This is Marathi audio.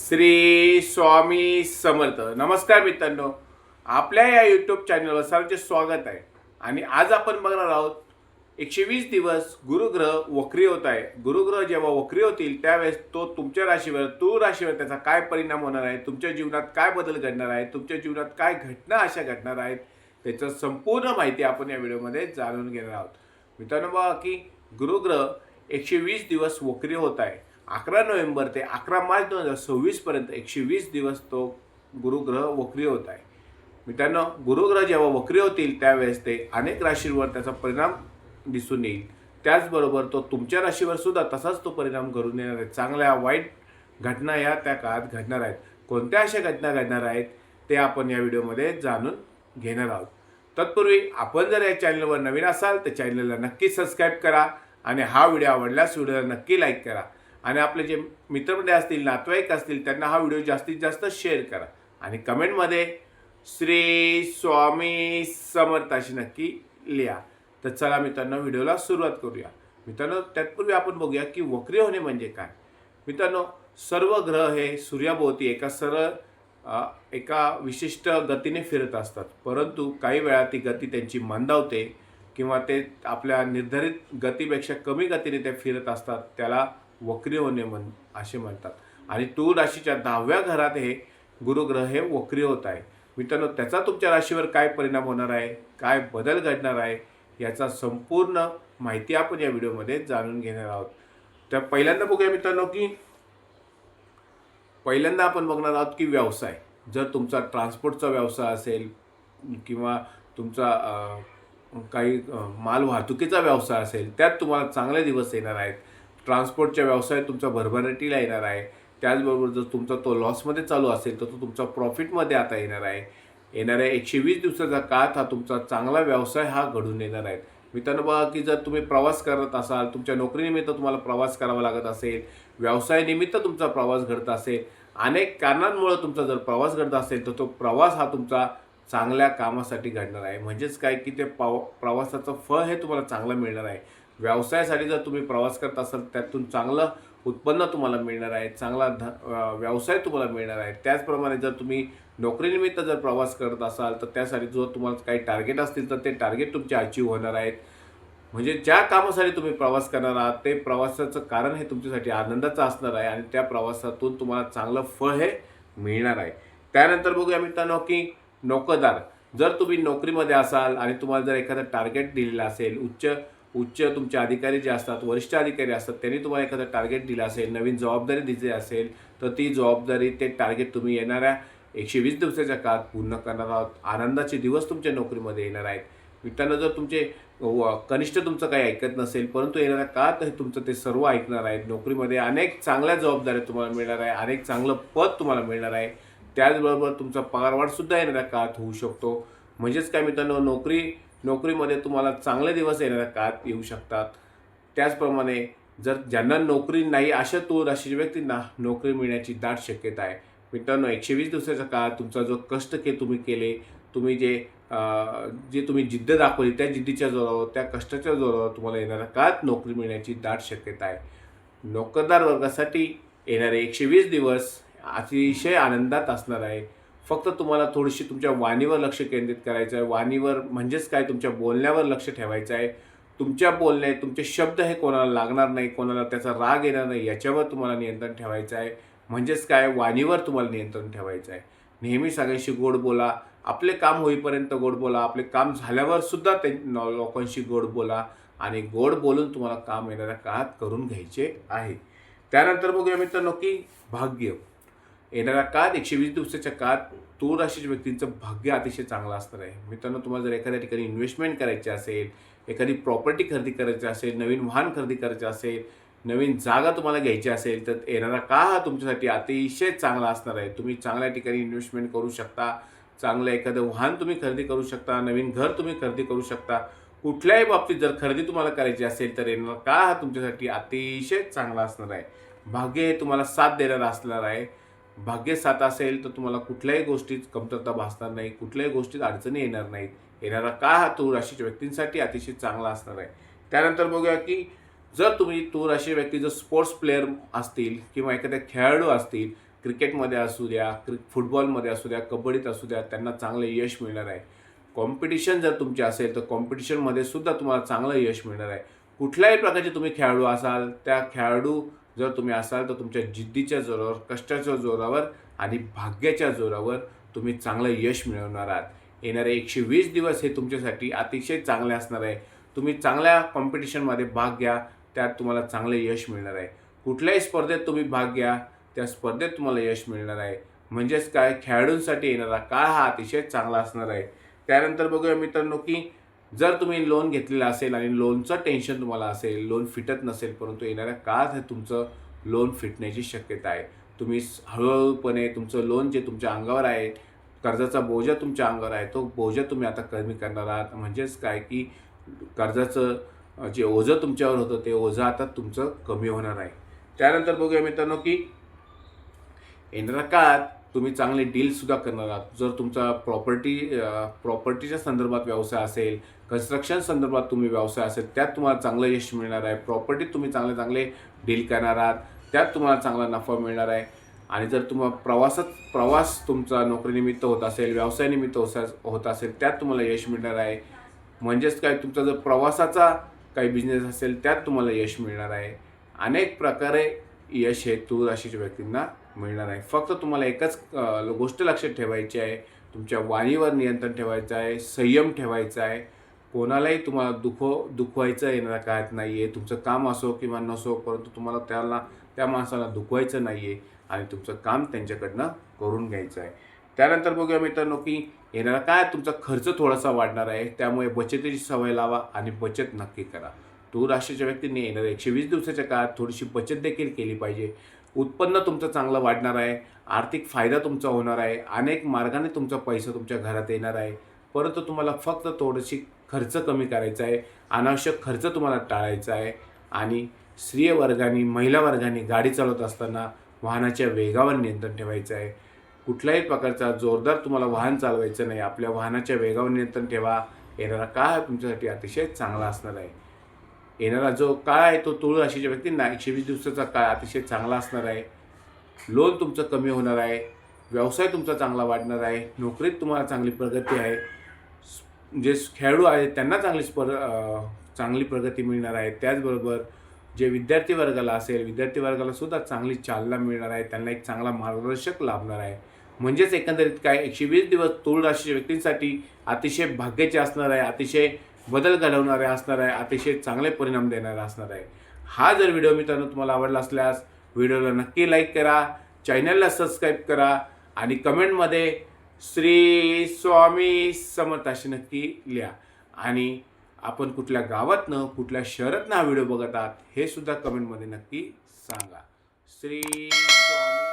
श्री स्वामी समर्थ. नमस्कार मित्रांनो. आपल्या या यूट्यूब चॅनलवर सर्वांचे स्वागत आहे. आणि आज आपण बघणार आहोत एकशे वीस दिवस गुरुग्रह वक्री होत आहे. गुरुग्रह जेव्हा वक्री होतील त्यावेळेस तो तुमच्या राशीवर तू राशीवर त्याचा काय परिणाम होणार आहे तुमच्या जीवनात काय बदल घडणार आहे तुमच्या जीवनात काय घटना अशा घडणार आहेत त्याचं संपूर्ण माहिती आपण या व्हिडिओमध्ये जाणून घेणार आहोत. मित्रांनो बघा की गुरुग्रह एकशे वीस दिवस वक्री होत आहे. अकरा नोव्हेंबर ते अकरा मार्च दोन हजार सव्वीसपर्यंत एकशे वीस दिवस तो गुरुग्रह वक्री होत आहे. मित्रांनो गुरुग्रह जेव्हा वक्री होतील त्यावेळेस ते अनेक राशींवर त्याचा परिणाम दिसून येईल. त्याचबरोबर तो तुमच्या राशीवर सुद्धा तसाच तो परिणाम घडून येणार आहे. चांगल्या वाईट घटना या त्या काळात घडणार आहेत. कोणत्या अशा घटना घडणार आहेत ते आपण या व्हिडिओमध्ये जाणून घेणार आहोत. तत्पूर्वी आपण जर या चॅनलवर नवीन असाल तर चॅनलला नक्की सबस्क्राईब करा आणि हा व्हिडिओ आवडल्यास व्हिडिओला नक्की लाईक करा. आणि आपले जे मित्रमंडळी असतील नातेवाईक असतील त्यांना हा व्हिडिओ जास्तीत जास्त शेअर करा. आणि कमेंटमध्ये श्री स्वामी समर्थ अशी नक्की लिहा. तर चला मित्रांनो व्हिडिओला सुरुवात करूया. मित्रांनो त्यातपूर्वी आपण बघूया की वक्री होणे म्हणजे काय? मित्रांनो सर्व ग्रह हे सूर्याभोवती एका सरळ एका विशिष्ट गतीने फिरत असतात. परंतु काही वेळा ती गती त्यांची मंदावते किंवा ते आपल्या निर्धारित गतीपेक्षा कमी गतीने ते फिरत असतात. त्याला वक्री होणे म्हण असे म्हणतात. आणि तूळ राशीच्या दहाव्या घरात हे गुरुग्रह हे वक्री होत आहे. मित्रांनो त्याचा तुमच्या राशीवर काय परिणाम होणार आहे? काय बदल घडणार आहे? याचा संपूर्ण माहिती आपण या व्हिडिओमध्ये जाणून घेणार आहोत. तर पहिल्यांदा बघूया मित्रांनो की पहिल्यांदा आपण बघणार आहोत की व्यवसाय. जर तुमचा ट्रान्सपोर्टचा व्यवसाय असेल किंवा तुमचा काही माल वाहतुकीचा व्यवसाय असेल त्यात तुम्हाला चांगले दिवस येणार आहेत. ट्रान्सपोर्टच्या व्यवसायात तुमचा भरभराटीला येणार आहे. त्याचबरोबर जर तुमचा तो लॉसमध्ये चालू असेल तर तो तुमचा प्रॉफिटमध्ये आता येणार आहे. येणाऱ्या एकशे वीस दिवसाचा काळात हा तुमचा चांगला व्यवसाय हा घडून येणार आहे. मित्रांनो बघा की जर तुम्ही प्रवास करत असाल तुमच्या नोकरीनिमित्त तुम्हाला प्रवास करावा लागत असेल व्यवसायानिमित्त तुमचा प्रवास घडत असेल अनेक कारणांमुळं तुमचा जर प्रवास घडत असेल तर तो प्रवास हा तुमचा चांगल्या कामासाठी घडणार आहे. म्हणजेच काय की ते पाव प्रवासाचं फळ हे तुम्हाला चांगलं मिळणार आहे. व्यवसायासाठी जर तुम्ही प्रवास करत असाल त्यातून चांगलं उत्पन्न तुम्हाला मिळणार आहे चांगला ध व्यवसाय तुम्हाला मिळणार आहे. त्याचप्रमाणे जर तुम्ही नोकरीनिमित्त जर प्रवास करत असाल तर त्यासाठी जो तुम्हाला काही टार्गेट असतील तर ते टार्गेट तुमचे अचीव होणार आहेत. म्हणजे ज्या कामासाठी तुम्ही प्रवास करणार आहात ते प्रवासाचं कारण हे तुमच्यासाठी आनंदाचं असणार आहे आणि त्या प्रवासातून तुम्हाला चांगलं फळ हे मिळणार आहे. त्यानंतर बघूया मित्रांनो की नोकरदार जर तुम्ही नोकरीमध्ये असाल आणि तुम्हाला जर एखादं टार्गेट दिलेलं असेल उच्च उच्च तुमचे अधिकारी जे असतात वरिष्ठ अधिकारी असतात त्यांनी तुम्हाला एखादं टार्गेट दिलं असेल नवीन जबाबदारी दिली असेल तर ती जबाबदारी ते टार्गेट तुम्ही येणाऱ्या एकशे वीस दिवसाच्या काळात पूर्ण करणार आहोत. आनंदाचे दिवस तुमच्या नोकरीमध्ये येणार आहेत. मित्रांनो जर तुमचे व- कनिष्ठ तुमचं काही ऐकत नसेल परंतु येणाऱ्या काळात हे तुमचं ते सर्व ऐकणार आहेत. नोकरीमध्ये अनेक चांगल्या जबाबदाऱ्या तुम्हाला मिळणार आहे अनेक चांगलं पद तुम्हाला मिळणार आहे. त्याचबरोबर तुमचा पगारवाढसुद्धा येणाऱ्या काळात होऊ शकतो. म्हणजेच काय मित्रांनो नोकरी नोकरीमध्ये तुम्हाला चांगले दिवस येणाऱ्या काळात येऊ शकतात. त्याचप्रमाणे जर ज्यांना नोकरी नाही अशा तो राशीच्या व्यक्तींना नोकरी मिळण्याची दाट शक्यता आहे. मित्रांनो एकशे वीस दिवसाच्या काळात तुमचा जो कष्ट के तुम्ही केले तुम्ही जे जे तुम्ही जिद्द दाखवली त्या जिद्दीच्या जोरावर त्या कष्टाच्या जोरावर तुम्हाला येणाऱ्या काळात नोकरी मिळण्याची दाट शक्यता आहे. नोकरदार वर्गासाठी येणारे एकशे वीस दिवस अतिशय आनंदात असणार आहे. फक्त तुम्हाला थोडीशी तुमच्या वाणीवर लक्ष केंद्रित करायचं आहे. वाणीवर म्हणजेच काय? तुमच्या बोलण्यावर लक्ष ठेवायचं आहे. तुमच्या बोलणे तुमचे शब्द हे कोणाला लागणार नाही कोणाला त्याचा राग येणार नाही याच्यावर तुम्हाला नियंत्रण ठेवायचं आहे. म्हणजेच काय? वाणीवर तुम्हाला नियंत्रण ठेवायचं आहे. नेहमी सगळ्यांशी गोड बोला. आपले काम होईपर्यंत गोड बोला. आपले काम झाल्यावर सुद्धा ते लोकांशी गोड बोला आणि गोड बोलून तुम्हाला काम येणाऱ्या काळात करून घ्यायचे आहे. त्यानंतर बघूया मित्रांनो की भाग्य. येणाऱ्या काळात एकशे वीस दिवसाच्या काळात तो राशीच्या व्यक्तींचं भाग्य अतिशय चांगलं असणार आहे. मित्रांनो तुम्हाला जर एखाद्या ठिकाणी इन्व्हेस्टमेंट करायची असेल एखादी प्रॉपर्टी खरेदी करायची असेल नवीन वाहन खरेदी करायचे असेल नवीन जागा तुम्हाला घ्यायची असेल तर येणारा काळ हा तुमच्यासाठी अतिशय चांगला असणार आहे. तुम्ही चांगल्या ठिकाणी इन्व्हेस्टमेंट करू शकता चांगलं एखादं वाहन तुम्ही खरेदी करू शकता नवीन घर तुम्ही खरेदी करू शकता. कुठल्याही बाबतीत जर खरेदी तुम्हाला करायची असेल तर येणारा काळ हा तुमच्यासाठी अतिशय चांगला असणार आहे. भाग्य हे तुम्हाला साथ देणारा असणार आहे. भाग्य साथ असेल तर तुम्हाला कुठल्याही गोष्टीत कमतरता भासणार नाही कुठल्याही गोष्टीत अडचणी येणार नाहीत. येणारा काळ हा तूर राशीच्या व्यक्तींसाठी अतिशय चांगला असणार आहे. त्यानंतर बघूया की जर तुम्ही तूर राशी व्यक्ती जर स्पोर्ट्स प्लेअर असतील किंवा एखाद्या खेळाडू असतील क्रिकेटमध्ये असू द्या क्रि फुटबॉलमध्ये असू द्या कबड्डीत असू द्या त्यांना चांगलं यश मिळणार आहे. कॉम्पिटिशन जर तुमचे असेल तर कॉम्पिटिशनमध्ये सुद्धा तुम्हाला चांगलं यश मिळणार आहे. कुठल्याही प्रकारचे तुम्ही खेळाडू असाल त्या खेळाडू जर तुम्ही असाल तर तुमच्या जिद्दीच्या जोरावर कष्टाच्या जोरावर आणि भाग्याच्या जोरावर तुम्ही चांगलं यश मिळवणार आहात. येणारे एकशे वीस दिवस हे तुमच्यासाठी अतिशय चांगले असणार आहे. तुम्ही चांगल्या कॉम्पिटिशनमध्ये भाग घ्या त्यात तुम्हाला चांगले यश मिळणार आहे. कुठल्याही स्पर्धेत तुम्ही भाग घ्या त्या स्पर्धेत तुम्हाला यश मिळणार आहे. म्हणजेच काय? खेळाडूंसाठी येणारा काळ हा अतिशय चांगला असणार आहे. त्यानंतर बघूया मित्रांनो की जर तुम्ही लोन घेतलेलं असेल आणि लोनचं टेन्शन तुम्हाला असेल लोन फिटत नसेल परंतु येणाऱ्या काळात हे तुमचं लोन फिटण्याची शक्यता आहे. तुम्ही हळूहळूपणे तुमचं लोन जे तुमच्या अंगावर आहे कर्जाचा बोजा तुमच्या अंगावर आहे तो बोजा तुम्ही आता कमी करणार आहात. म्हणजेच काय की कर्जाचं जे ओझं तुमच्यावर होतं ते ओझं आता तुमचं कमी होणार आहे. त्यानंतर बघूया मित्रांनो की येणाऱ्या काळात तुम्ही चांगले डीलसुद्धा करणार आहात. जर तुमचा प्रॉपर्टी प्रॉपर्टीच्या संदर्भात व्यवसाय असेल कन्स्ट्रक्शन संदर्भात तुम्ही व्यवसाय असेल त्यात तुम्हाला चांगलं यश मिळणार आहे. प्रॉपर्टीत तुम्ही चांगले चांगले डील करणार आहात. त्यात तुम्हाला चांगला नफा मिळणार आहे. आणि जर तुम्हाला प्रवासात प्रवास तुमचा नोकरीनिमित्त होत असेल व्यवसायानिमित्त होत असेल त्यात तुम्हाला यश मिळणार आहे. म्हणजेच काय तुमचा जर प्रवासाचा काही बिझनेस असेल त्यात तुम्हाला यश मिळणार आहे. अनेक प्रकारे यश हे तूर राशीच्या व्यक्तींना मिळणार आहे. फक्त तुम्हाला एकच गोष्ट लक्षात ठेवायची आहे. तुमच्या वाणीवर नियंत्रण ठेवायचं आहे. संयम ठेवायचा आहे. कोणालाही तुम्हाला दुखो दुखवायचं येणार काय नाही आहे तुमचं काम असो किंवा नसो परंतु तुम्हाला त्याला त्या माणसाला दुखवायचं नाही आहे आणि तुमचं काम त्यांच्याकडनं करून घ्यायचं आहे. त्यानंतर बघूया मित्रांनो की येणारा काय तुमचा खर्च थोडासा वाढणार आहे. त्यामुळे बचतीची सवय लावा आणि बचत नक्की करा. तूळ राशीच्या व्यक्तींनी येणाऱ्या एकशे वीस दिवसाच्या काळात थोडीशी बचत देखील केली पाहिजे. उत्पन्न तुमचं चांगलं वाढणार आहे आर्थिक फायदा तुमचा होणार आहे अनेक मार्गाने तुमचा पैसा तुमच्या घरात येणार आहे. परंतु तुम्हाला फक्त थोडीशी खर्च कमी करायचा आहे अनावश्यक खर्च तुम्हाला टाळायचा आहे आणि स्त्रिय वर्गाने महिला वर्गाने गाडी चालवत असताना वाहनाच्या वेगावर नियंत्रण ठेवायचं आहे. कुठल्याही प्रकारचा जोरदार तुम्हाला वाहन चालवायचं नाही. आपल्या वाहनाच्या वेगावर नियंत्रण ठेवा. येणारा काळ तुमच्यासाठी अतिशय चांगला असणार आहे. येणारा जो काळ आहे तो तुळ राशीच्या व्यक्तींना एकशे वीस दिवसाचा काळ अतिशय चांगला असणार आहे. लोन तुमचं कमी होणार आहे. व्यवसाय तुमचा चांगला वाढणार आहे. नोकरीत तुम्हाला चांगली प्रगती आहे. जे खेळाडू आहेत त्यांना चांगली स्पर चांगली प्रगती मिळणार आहे. त्याचबरोबर जे विद्यार्थी वर्गाला असेल विद्यार्थी वर्गाला सुद्धा चांगली चालना मिळणार आहे. त्यांना एक चांगला मार्गदर्शक लाभणार आहे. म्हणजेच एकंदरीत काय? एकशे वीस दिवस तुळ राशीच्या व्यक्तींसाठी अतिशय भाग्याचे असणार आहे. अतिशय बदल घडवणारे असणार आहे अतिशय चांगले परिणाम देणारे असणार आहे. हा जर व्हिडिओ मित्रांनो तुम्हाला आवडला असल्यास व्हिडिओला नक्की लाईक करा चॅनलला सबस्क्राईब करा आणि कमेंटमध्ये श्री स्वामी समर्थ अशी नक्की लिहा. आणि आपण कुठल्या गावातनं कुठल्या शहरातनं हा व्हिडिओ बघत आहात हे सुद्धा कमेंटमध्ये नक्की सांगा. श्री स्वामी.